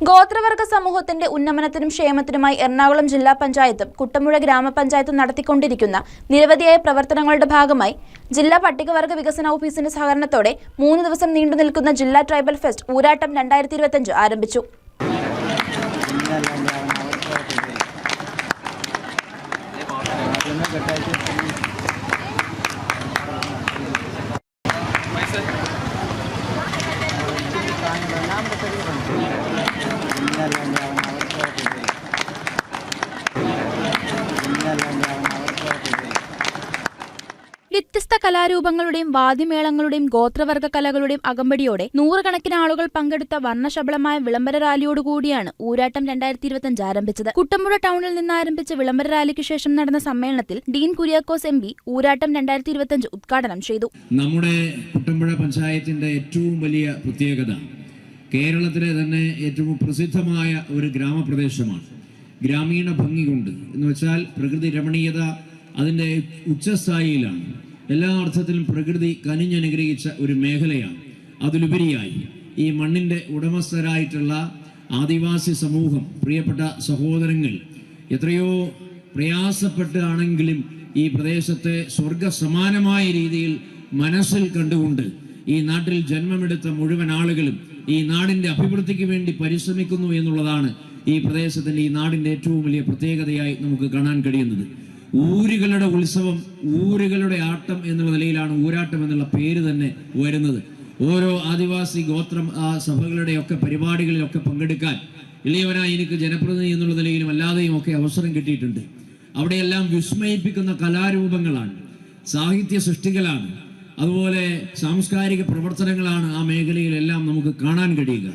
ഗോത്രവർഗ സമൂഹത്തിന്റെ ഉന്നമനത്തിനും ക്ഷേമത്തിനുമായി എറണാകുളം ജില്ലാ പഞ്ചായത്തും കുട്ടമ്പുഴ ഗ്രാമപഞ്ചായത്തും നടത്തിക്കൊണ്ടിരിക്കുന്ന നിരവധിയായ പ്രവർത്തനങ്ങളുടെ ഭാഗമായി ജില്ലാ പട്ടികവർഗ വികസന ഓഫീസിന്റെ സഹകരണത്തോടെ മൂന്ന് ദിവസം നീണ്ടു നിൽക്കുന്ന ജില്ലാ ട്രൈബൽ ഫെസ്റ്റ് ഊരാട്ടം രണ്ടായിരത്തി ഇരുപത്തിയഞ്ച് ആരംഭിച്ചു വ്യത്യസ്ത കലാരൂപങ്ങളുടെയും വാദ്യമേളങ്ങളുടെയും ഗോത്രവർഗ കലകളുടെയും അകമ്പടിയോടെ നൂറുകണക്കിന് ആളുകൾ പങ്കെടുത്ത വർണശബളമായ വിളംബര റാലിയോടുകൂടിയാണ് ഊരാട്ടം രണ്ടായിരത്തി ഇരുപത്തിയഞ്ച് ആരംഭിച്ചത്. കുട്ടമ്പുഴ ടൗണിൽ നിന്ന് ആരംഭിച്ച വിളംബര റാലിക്ക് ശേഷം നടന്ന സമ്മേളനത്തിൽ ഡീൻ കുര്യാക്കോസ് എം പി ഊരാട്ടം രണ്ടായിരത്തി ഇരുപത്തിയഞ്ച് ഉദ്ഘാടനം ചെയ്തു. നമ്മുടെ കുട്ടമ്പുഴ പഞ്ചായത്തിന്റെ ഏറ്റവും വലിയ പ്രത്യേകത കേരളത്തിലെ തന്നെ ഏറ്റവും പ്രസിദ്ധമായ ഒരു ഗ്രാമപ്രദേശമാണ്. ഗ്രാമീണ ഭംഗി കൊണ്ട്. എന്ന് വെച്ചാൽ പ്രകൃതി രമണീയത അതിന്റെ ഉച്ചസ്ഥായിയിലാണ്. എല്ലാ അർത്ഥത്തിലും പ്രകൃതി കനിഞ്ഞനുഗ്രഹിച്ച ഒരു മേഖലയാണ്. അതിലുപരിയായി ഈ മണ്ണിന്റെ ഉടമസ്ഥരായിട്ടുള്ള ആദിവാസി സമൂഹം പ്രിയപ്പെട്ട സഹോദരങ്ങൾ എത്രയോ പ്രയാസപ്പെട്ടാണെങ്കിലും ഈ പ്രദേശത്തെ സ്വർഗ സമാനമായ രീതിയിൽ മനസ്സിൽ കണ്ടുകൊണ്ട് ഈ നാട്ടിൽ ജന്മമെടുത്ത മുഴുവൻ ആളുകളും ഈ നാടിന്റെ അഭിവൃദ്ധിക്ക് വേണ്ടി പരിശ്രമിക്കുന്നു എന്നുള്ളതാണ് ഈ പ്രദേശത്തിന്റെ ഈ നാടിന്റെ ഏറ്റവും വലിയ പ്രത്യേകതയായി നമുക്ക് കാണാൻ കഴിയുന്നത്. ഊരുകളുടെ ഉത്സവം ഊരുകളുടെ ആട്ടം എന്നുള്ള നിലയിലാണ് ഊരാട്ടം എന്നുള്ള പേര് തന്നെ വരുന്നത്. ഓരോ ആദിവാസി ഗോത്രം ആ സഭകളുടെയൊക്കെ പരിപാടികളിലൊക്കെ പങ്കെടുക്കാൻ ഇളയവനായി എനിക്ക് ജനപ്രതിനിധി എന്നുള്ള നിലയിലും അല്ലാതെയും ഒക്കെ അവസരം കിട്ടിയിട്ടുണ്ട്. അവിടെയെല്ലാം വിസ്മയിപ്പിക്കുന്ന കലാരൂപങ്ങളാണ് സാഹിത്യ സൃഷ്ടികളാണ്. അതുപോലെ സാംസ്കാരിക പ്രവർത്തനങ്ങളാണ് ആ മേഖലയിലെല്ലാം നമുക്ക് കാണാൻ കഴിയുക.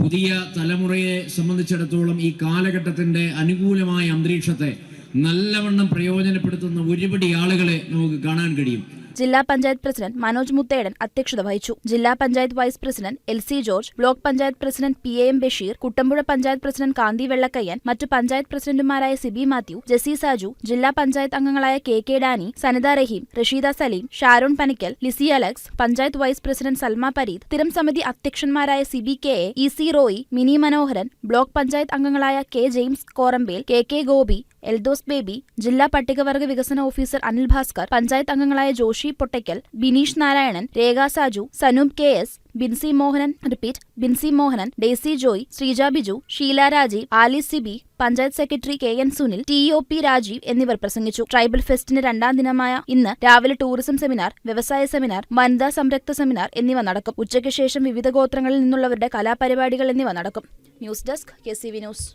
പുതിയ തലമുറയെ സംബന്ധിച്ചിടത്തോളം ഈ കാലഘട്ടത്തിന്റെ അനുകൂലമായ അന്തരീക്ഷത്തെ നല്ലവണ്ണം പ്രയോജനപ്പെടുത്തുന്ന ഒരുപടി ആളുകളെ നമുക്ക് കാണാൻ കഴിയും. ജില്ലാ പഞ്ചായത്ത് പ്രസിഡന്റ് മനോജ് മുത്തേടൻ അധ്യക്ഷത വഹിച്ചു. ജില്ലാ panchayat vice president L C George block panchayat president P A M Basheer Kuttampuzha panchayat president Kanthi Vellakkayyan മറ്റു പഞ്ചായത്ത് പ്രസിഡന്റുമാരായ സിബി മാത്യു ജസി സാജു ജില്ലാ പഞ്ചായത്ത് അംഗങ്ങളായ K K Dani Sanitha Raheem Rasheeda Saleem Sharon Panikkal Lissy Alex panchayat vice president Salma Pareed സ്ഥിരം സമിതി അധ്യക്ഷന്മാരായ Siby K A E C Roy Mini Manoharan block panchayat അംഗങ്ങളായ K James Korambel K K Gopi Eldhose Baby ജില്ലാ പട്ടികവർഗ വികസന officer Anil Bhaskar panchayat അംഗങ്ങളായ Joshy Pottackal Bineesh Narayanan Rekha Saju Sanoop K S Bincy Mohanan repeat Bincy Mohanan Daisy Joy Sreeja Biju Sheela Rajeev Ali Siby panchayat secretary K N Sunil T O P Rajeev എന്നിവർ പ്രസംഗിച്ചു. Tribal ഫെസ്റ്റിന്റെ രണ്ടാം ദിനമായ ഇന്ന് രാവിലെ tourism seminar വ്യവസായ seminar വനിതാ സംരക്ത seminar എന്നിവ നടക്കും. ഉച്ചയ്ക്ക് ശേഷം വിവിധ ഗോത്രങ്ങളിൽ നിന്നുള്ളവരുടെ കലാപരിപാടികൾ എന്നിവ നടക്കും. News desk K C V news.